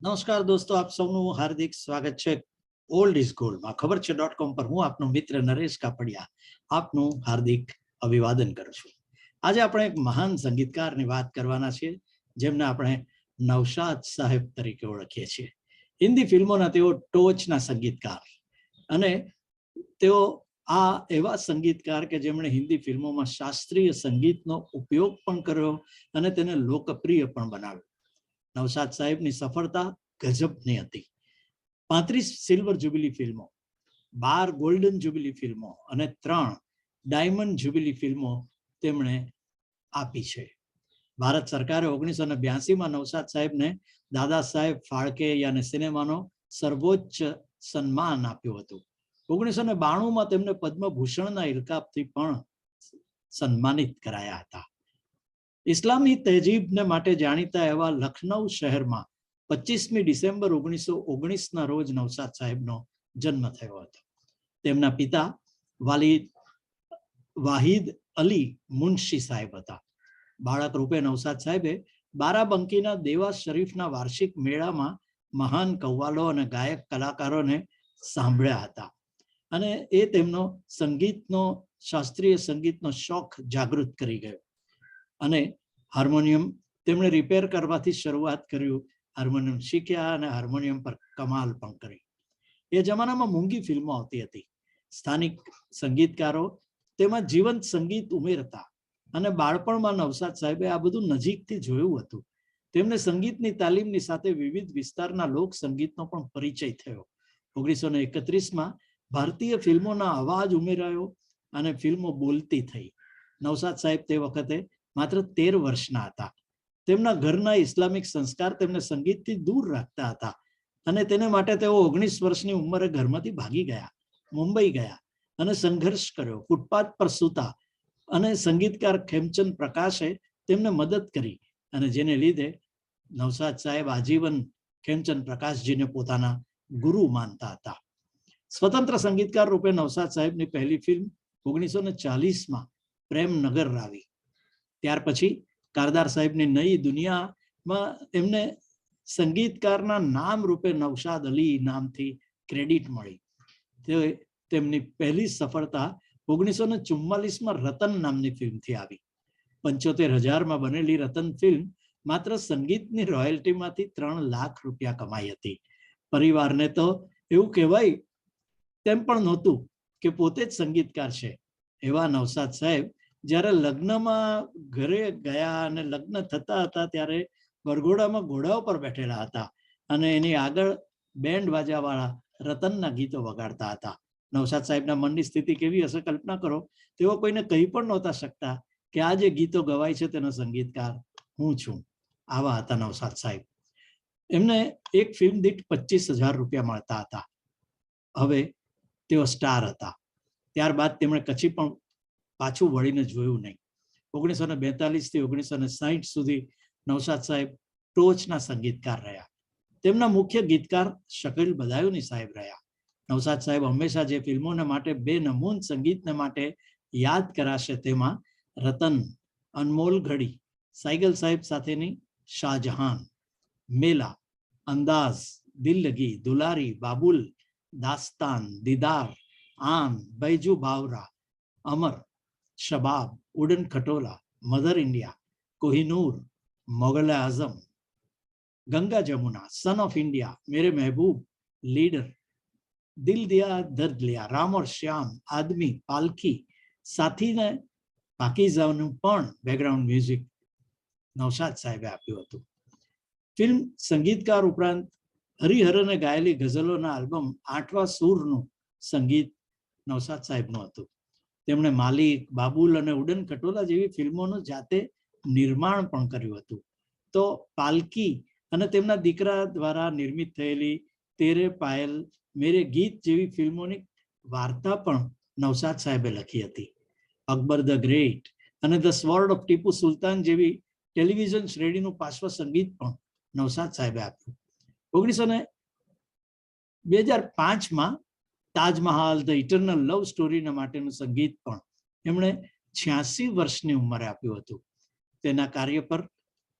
નમસ્કાર દોસ્તો, આપ સૌનું હાર્દિક સ્વાગત છે ઓલ્ડ ઇઝ ગોલ્ડમાં ખબર છે ડોટ કોમ પર હું આપનો મિત્ર નરેશ કાપડિયા આપનું હાર્દિક અભિવાદન કરું છું. આજે આપણે એક મહાન સંગીતકારની વાત કરવાના છીએ, જેમને આપણે નવશાદ સાહેબ તરીકે ઓળખીએ છીએ. હિન્દી ફિલ્મોના તેઓ ટોચના સંગીતકાર અને તેઓ આ એવા સંગીતકાર કે જેમણે હિન્દી ફિલ્મોમાં શાસ્ત્રીય સંગીતનો ઉપયોગ પણ કર્યો અને તેને લોકપ્રિય પણ બનાવ્યો. નવસાદ સાહેબની સફળતા ગજબની હતી. પાંત્રીસ સિલ્વર જ્યુબિલી ફિલ્મો બાર ગોલ્ડન જ્યુબિલી ફિલ્મો અને ત્રણ ડાયમંડ જ્યુબિલી ફિલ્મો તેમણે આપી છે. ભારત સરકારે ઓગણીસો ને બ્યાસીમાં નવસાદ સાહેબને દાદા સાહેબ ફાળકે યાને સિનેમાનો સર્વોચ્ચ સન્માન આપ્યું હતું. ઓગણીસો ને બાણુંમાં તેમને પદ્મભૂષણના ઇલકાબથી પણ સન્માનિત કરાયા હતા. ઇસ્લામી તહેજીબને માટે જાણીતા એવા લખનૌ શહેરમાં પચીસમી ડિસેમ્બર ઓગણીસો ઓગણીસના રોજ નવસાદ સાહેબનો જન્મ થયો હતો. તેમના પિતા વાલિદ, વાહિદ અલી મુનશી સાહેબ હતા. બાળક રૂપે નવસાદ સાહેબે બારાબંકીના દેવા શરીફના વાર્ષિક મેળામાં મહાન કવ્વાલો અને ગાયક કલાકારોને સાંભળ્યા હતા. અને એ તેમનો સંગીતનો, શાસ્ત્રીય સંગીતનો શોખ જાગૃત કરી ગયો. અને હાર્મોનિયમ તેમણે રિપેર કરવાથી શરૂઆત કર્યું હાર્મોનિયમ શીખ્યા અને હાર્મોનિયમ પર કમાલ પણ કરી. એ જમાનામાં મૂંગી ફિલ્મો આવતી હતી. સ્થાનિક સંગીતકારો તેમાં જીવંત સંગીત ઉમેરતા અને બાળપણમાં નવસાદ સાહેબે આ બધું નજીકથી જોયું હતું. તેમને સંગીતની તાલીમની સાથે વિવિધ વિસ્તારના લોક સંગીતનો પણ પરિચય થયો. ઓગણીસો ને એકત્રીસમાં ભારતીય ફિલ્મોના અવાજ ઉમેરાયો અને ફિલ્મો બોલતી થઈ. નવસાદ સાહેબ તે વખતે માત્ર તેર વર્ષના હતા. તેમના ઘરના ઇસ્લામિક સંસ્કાર તેમને સંગીતથી દૂર રાખતા હતા અને તેને માટે તેઓ ઓગણીસ વર્ષની ઉંમરે ઘરમાંથી ભાગી ગયા, મુંબઈ ગયા અને સંઘર્ષ કર્યો. ફૂટપાથ પર સૂતા અને સંગીતકાર ખેમચંદ પ્રકાશે તેમને મદદ કરી અને જેને લીધે નવસાદ સાહેબ આજીવન ખેમચંદ પ્રકાશજીને પોતાના ગુરુ માનતા હતા. સ્વતંત્ર સંગીતકાર રૂપે નવસાદ સાહેબની પહેલી ફિલ્મ ઓગણીસો ને ચાલીસમાં પ્રેમનગર રાવી ત્યાર પછી કારદાર સાહેબની નઈ દુનિયામાં એમને સંગીતકારના નામ રૂપે નવશાદ અલી નામથી ક્રેડિટ મળી. તે તેમની પહેલી સફળતા ઓગણીસો ને ચુમ્માલીસમાં રતન નામની ફિલ્મથી આવી. પંચોતેર હજારમાં બનેલી રતન ફિલ્મ માત્ર સંગીતની રોયલ્ટીમાંથી ત્રણ લાખ રૂપિયા કમાઈ હતી. પરિવારને તો એવું કહેવાય તેમ પણ નહોતું કે પોતે જ સંગીતકાર છે. એવા નવસાદ સાહેબ જ્યારે લગ્નમાં ઘરે ગયા અને લગ્ન થતા હતા ત્યારે વરઘોડામાં ઘોડા ઉપર બેઠેલા હતા અને એની આગળ બેન્ડ વાજાવાળા રતનના ગીતો વગાડતા હતા. નવસાદ સાહેબના મનની સ્થિતિ કેવી હશે કલ્પના કરો. તેઓ કોઈને કહી પણ નહોતા શકતા કે આ જે ગીતો ગવાય છે તેનો સંગીતકાર હું છું. આવા હતા નવસાદ સાહેબ. એમને એક ફિલ્મ દીઠ પચીસ હજાર રૂપિયા મળતા હતા. હવે તેઓ સ્ટાર હતા. ત્યારબાદ તેમણે કચ્છી પણ પાછું વળીને જોયું નહીં. ઓગણીસો ને બેતાલીસથી ઓગણીસો ને સાહીઠ સુધી નવસાદ સાહેબ ટોચના સંગીતકાર રહ્યા. તેમના મુખ્ય ગીતકાર શકીલ બદાયુની સાહેબ રહ્યા. નવસાદ સાહેબ હંમેશા જે ફિલ્મોને માટે બે નમૂન સંગીતને માટે યાદ કરાશે તેમાં રતન, અનમોલ ઘડી સાયગલ સાહેબ સાથેની શાહજહાન, મેલા, અંદાઝ, દિલગી, દુલારી, Babul, Dastan, Deedar, Aan, Baiju Bawra, Amar Shabab Udan Khatola Mother India Kohinoor Mughal Azam Ganga Jamuna Son of India Mere Mehboob Leader દિલ દિયા દર્દ લિયા રામ ઓર શ્યામ આદમી પાલખી સાથીને પાકીઝાનું પણ બેકગ્રાઉન્ડ મ્યુઝિક નવસાદ સાહેબે આપ્યું હતું ફિલ્મ સંગીતકાર ઉપરાંત હરિહરને ગાયેલી ગઝલોના આલ્બમ આઠવા સૂરનું સંગીત નવસાદ સાહેબનું હતું તેમણે માલિક, બાબુલ અને ઉડન કટોલા જેવી ફિલ્મોનું જાતે નિર્માણ પણ કર્યું હતું. તો પાલકી અને તેમના દીકરા દ્વારા નિર્મિત થયેલી તેરે પાયલ, મેરે ગીત જેવી ફિલ્મોની વાર્તા પણ નવસાદ સાહેબે લખી હતી. અકબર ધ ગ્રેટ અને The Sword of Tipu Sultan જેવી ટેલિવિઝન શ્રેણીનું પાર્શ્વ સંગીત પણ નવસાદ સાહેબે આપ્યું. ઓગણીસો ને, બે હજાર પાંચમાં તાજમહાલ, ધ ઇટરનલ લવ સ્ટોરીના માટેનું સંગીત પણ એમણે છ્યાસી વર્ષની ઉંમરે આપ્યું હતું. તેના કાર્ય પર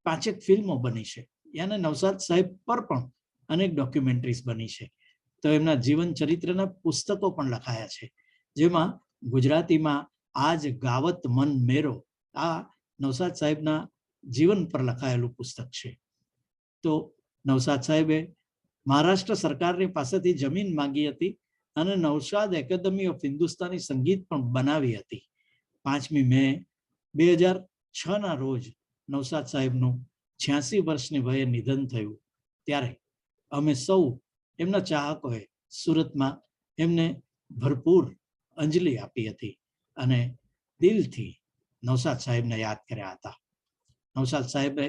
પાંચેક ફિલ્મો બની છે. યાને નવસાદ સાહેબ પર પણ અનેક ડોક્યુમેન્ટરીઝ બની છે. તો એમના જીવન ચરિત્રના પુસ્તકો પણ લખાયા છે. જેમાં ગુજરાતીમાં આજ ગાવત મન મેરો આ નવસાદ સાહેબના જીવન પર લખાયેલું પુસ્તક છે. તો નવસાદ સાહેબે મહારાષ્ટ્ર સરકારની પાસેથી જમીન માંગી હતી. અને નવસાદ એકેડમી ઓફ હિન્દુસ્તાની સંગીત પણ બનાવી હતી. પાંચમી મે બે હજાર છ ના રોજ નવસાદ સાહેબનું છ્યાસી વર્ષની વયે નિધન થયું. ત્યારે અમે સૌ એમના ચાહકોએ સુરતમાં એમને ભરપૂર અંજલિ આપી હતી અને દિલથી નવસાદ સાહેબને યાદ કર્યા હતા. નવસાદ સાહેબે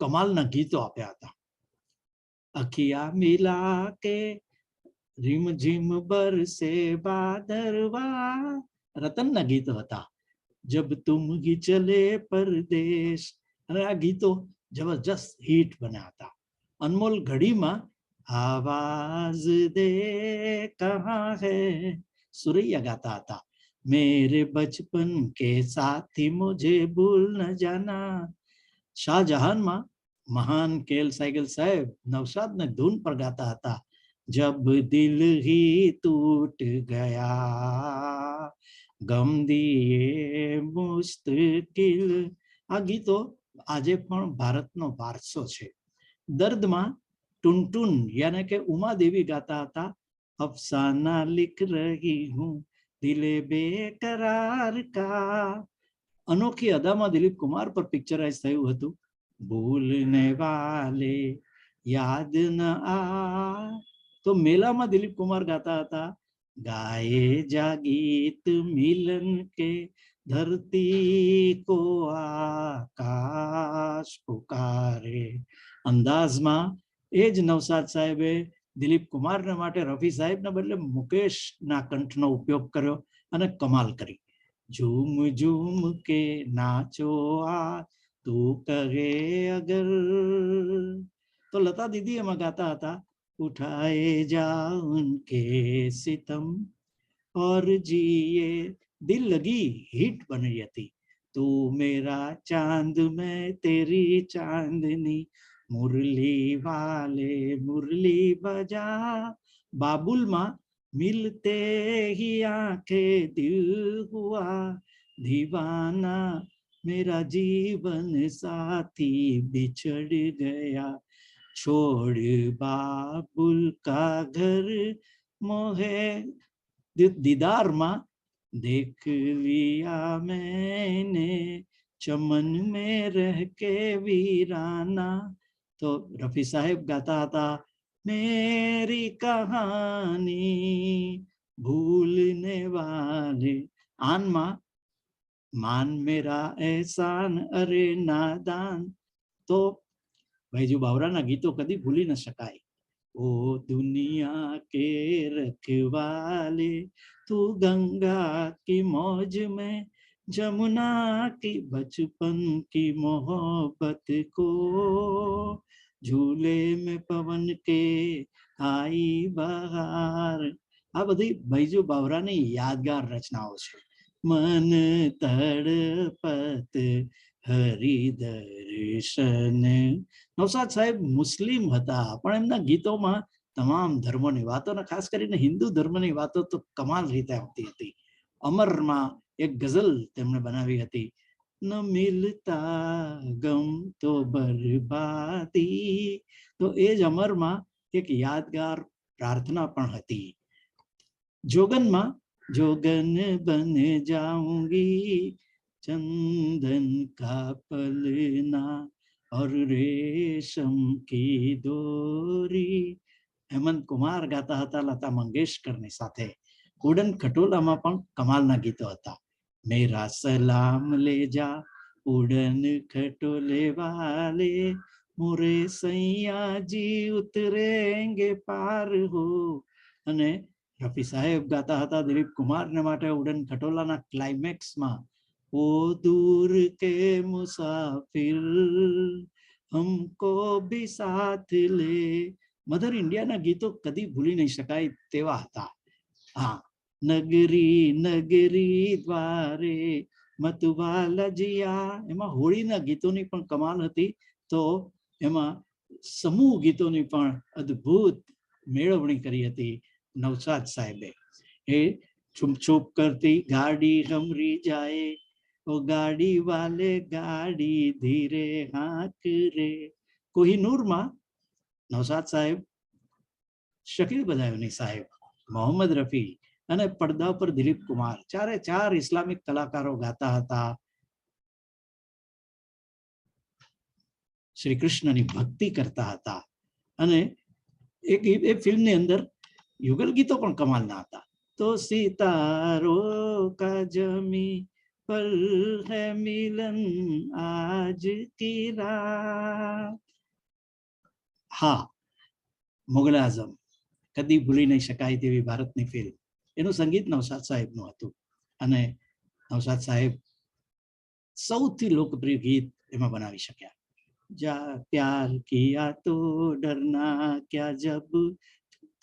કમાલના ગીતો આપ્યા હતા. અખિયા મિલા કે રીમ જીમ બરસે બાદરવા. રતનના ગીતો હતા. જબ તુમ હી ચલે પરદેશ. અને આ ગીતો જબરજસ્ત હિટ બન્યા હતા. અનમોલ ઘડીમાં, આવાજ દે, કહા હે? સુરૈયા ગાતા હતા. મેરે બચપન કે સાથી મુજે ભૂલ ન જાના. શાહજહાનમાં મહાન કેલ સાયગલ સાહેબ નવસાદને ધૂન પર ગાતા હતા. જબ दिल ही टूट ગયા ગમ દિયે મુસ્તકિલ આ ગીતો આજે પણ ભારતનો વારસો છે. દર્દમાં ટુનટુન યાને કે ઉમાદેવી ગાતા હતા, અફસાના લિખ રહી હું, દિલે બેકરાર કા. અનોખી અદામાં દિલીપ કુમાર પર પિક્ચરાઇઝ થયું હતું, ભૂલને વાલે યાદ ન આ. તો મેલામાં દિલીપ કુમાર ગાતા હતા ગાયે જા ગીત મિલન કે ધરતી કો આકાશ પુકારે. અંદાજમાં એ જ નવસાદ સાહેબે દિલીપ કુમારને માટે રફી સાહેબને બદલે મુકેશના કંઠનો ઉપયોગ કર્યો અને કમાલ કરી. ઝૂમ ઝૂમ કે નાચો આ, તું કહે અગર. તો લતા દીદી એમાં ગાતા હતા उठाए जा उनके सितम, और जिए दिल लगी हिट बन जाती तू मेरा चाँद, मैं तेरी चांदनी, मुरली वाले मुरली बजा। बाबुल माँ, मिलते ही आँखें दिल हुआ। दीवाना मेरा जीवन साथी बिछड़ गया। छोड़ बाबुल का घर मोहे। दीदार में, देख लिया मैंने, चमन में रह के वीराना। तो रफी साहेब गाता था, मेरी कहानी भूलने वाले। आन माँ, मान मेरा एहसान, अरे नादान। तो ભાઈજુ બાવરાના ગીતો કદી ભૂલી ન શકાય ઓ દુનિયા કે રખવાલે તું ગંગા की मौज में जमुना की बचपन की मोहब्बत को झूले में पवन के आई बहार આ બધી ભાઈજુ બાવરાની યાદગાર રચનાઓ છે મન તડપત હરી નવસાદ સાહેબ મુસ્લિમ હતા, પણ એમના ગીતોમાં તમામ ધર્મોની વાતો ખાસ કરીને હિન્દુ ધર્મની વાતો તો કમાલ રીતે આવતી હતી. અમરમાં એક ગઝલ તેમણે બનાવી હતી, ન મિલતા ગમ તો બરબાદી. તો એ જ અમરમાં એક યાદગાર પ્રાર્થના પણ હતી. જોગનમાં, જોગન બન જાઉંગી चंदन का पलना और रेशम की डोरी હેમંત કુમાર ગાતા હતા લતા મંગેશકરની સાથે ઉડન ખટોલામાં પણ કમાલના ગીતો હતા મેરા સલામ લે જા ઉડન ખટોલે વાલે મોરે સૈયા જી ઉતરેંગે પાર હો અને રફી સાહેબ ગાતા હતા દિલીપ કુમારને માટે ઉડન ખટોલાના ક્લાઇમેક્સમાં ઓ દૂર કે મુસાફિર हमको भी સાથ લે મધર ઇન્ડિયાના ગીતો કદી ભૂલી નહીં શકાય તેવા હતા હા નગરી નગરી દ્વારે મતુવાલા એમાં હોળીના ગીતોની પણ કમાલ હતી તો એમાં સમૂહ ગીતોની પણ અદ્ભુત મેળવણી કરી હતી નવસાદ સાહેબે એ છુપ છુપ કરતી ગાડી હમરી જાય ઓ ગાડી વાલે ગાડી ધીરે હાક રે કોહિનૂરમાં નવસાદ સાહેબ. શકીલ બજાવની સાહેબ, મોહમ્મદ રફી અને પડદા પર દિલીપ કુમાર. ચારે ચાર ઇસ્લામિક કલાકારો ગાતા હતા. શ્રી કૃષ્ણની ભક્તિ કરતા હતા. અને એક એ ફિલ્મની અંદર યુગલ ગીતો પણ કમાલના હતા. તો સિતારો કા જમી પર है મિલન આજ की रात। હા મુગલ આઝમ કદી ભૂલી નહીં શકાય તેવી ભારતની ફિલ્મ એનું સંગીત નવસાદ સાહેબનું હતું અને નવસાદ સાહેબ સૌથી લોકપ્રિય ગીત એમાં બનાવી શક્યા જા પ્યાર કિયા તો ડરના ક્યા જબ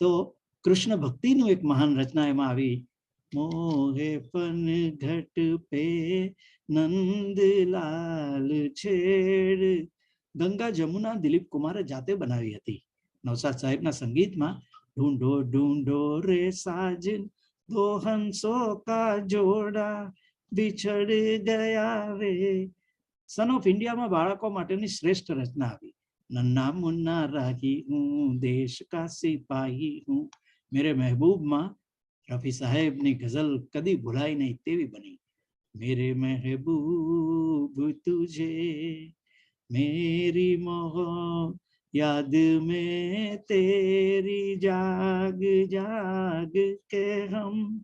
તો કૃષ્ણ ભક્તિનું એક મહાન રચના એમાં આવી મોહે પન ઘટ પે નંદલાલ છેડ. ગંગા જમુના દિલીપ કુમારે જાતે બનાવી હતી. નવસાદ સાહેબના સંગીતમાં ઢૂંઢો ઢૂંઢો રે સાજન દોહન સો કા જોડા બિછડ ગયા રે. સન ઓફ ઇન્ડિયામાં બાળકો માટેની શ્રેષ્ઠ રચના આવી. નન્ના મુન્ના રાહી હું દેશ કા સિપાહી હું. મેરે મહેબૂબમાં રફી સાહેબની ગઝલ કદી ભૂલાય નહીં તેવી બની. મેરે મહેબૂબ તુજે, મેરી મોહ યાદ મેં તેરી જાગ જાગ કે હમ.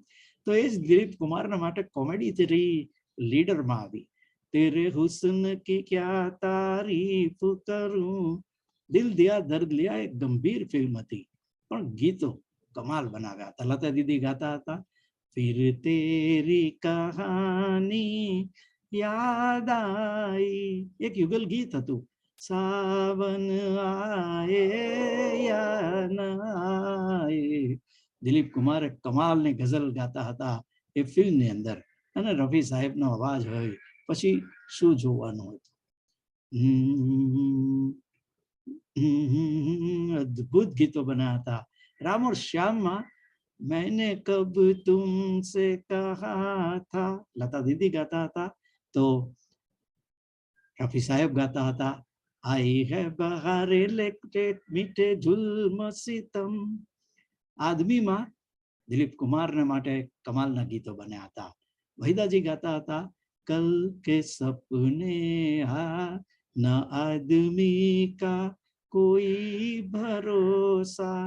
તો એ જ દિલીપ કુમારના માટે કોમેડી થરી લીડરમાં આવી. તેરે હુસન કી ક્યા તારીફ કરું? દિલ દિયા દર્દ લિયા એક ગંભીર ફિલ્મ હતી. પણ ગીતો કમાલ બનાવ્યા હતા લતા દીદી ગાતા હતા ફિર તેરી કહાની યાદ આઈ એક યુગલ ગીત હતું સાવન આયે આયે દિલીપ કુમારે કમાલની ગઝલ ગાતા હતા એ ફિલ્મની અંદર અને રફી સાહેબનો અવાજ હોય પછી શું જોવાનું હતું અદ્ભુત ગીતો બનાવ્યા હતા રામ ઓર શ્યામમાં मैंने कब तुमसे कहा था लता दीदी गाता હતા તો રફી સાહેબ ગાતા હતા આઈ હે બહારે લેકટે મીઠે ઝુલ્મ સિતમ આદમીમાં દિલીપ કુમારને માટે કમાલના ગીતો બન્યા હતા વહીદાજી ગાતા હતા કલ કે સપને આ ન આદમી કા કોઈ ભરોસા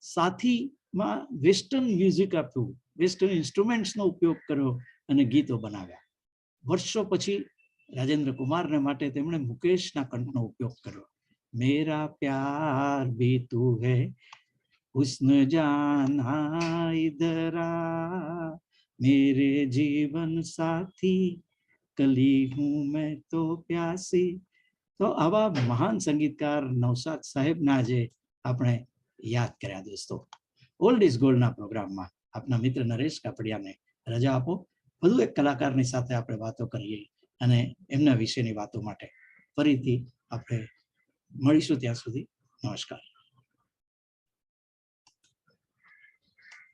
સાથીમાં વેસ્ટર્ન મ્યુઝિક આપ્યું, વેસ્ટર્ન ઇન્સ્ટ્રુમેન્ટ્સનો ઉપયોગ કર્યો અને ગીતો બનાવ્યા. વર્ષો પછી રાજેન્દ્ર કુમારને માટે તેમણે મુકેશના કંઠનો ઉપયોગ કર્યો. મેરા પ્યાર ભી તું હે, હુસ્ન જાના ઇદરા મેરે જીવન સાથી, કલી હું મેં તો પ્યાસી. તો આવા મહાન સંગીતકાર નવસાદ સાહેબના આજે આપણે યાદ કર્યા દોસ્તો. ઓલ્ડ ઇઝ ગોલ્ડના પ્રોગ્રામમાં આપના મિત્ર નરેશ કાપડિયાને રજા આપો. વધુ એક કલાકારની સાથે આપણે વાતો કરીએ અને એમના વિશેની વાતો માટે ફરીથી આપણે મળીશું ત્યાં સુધી. નમસ્કાર.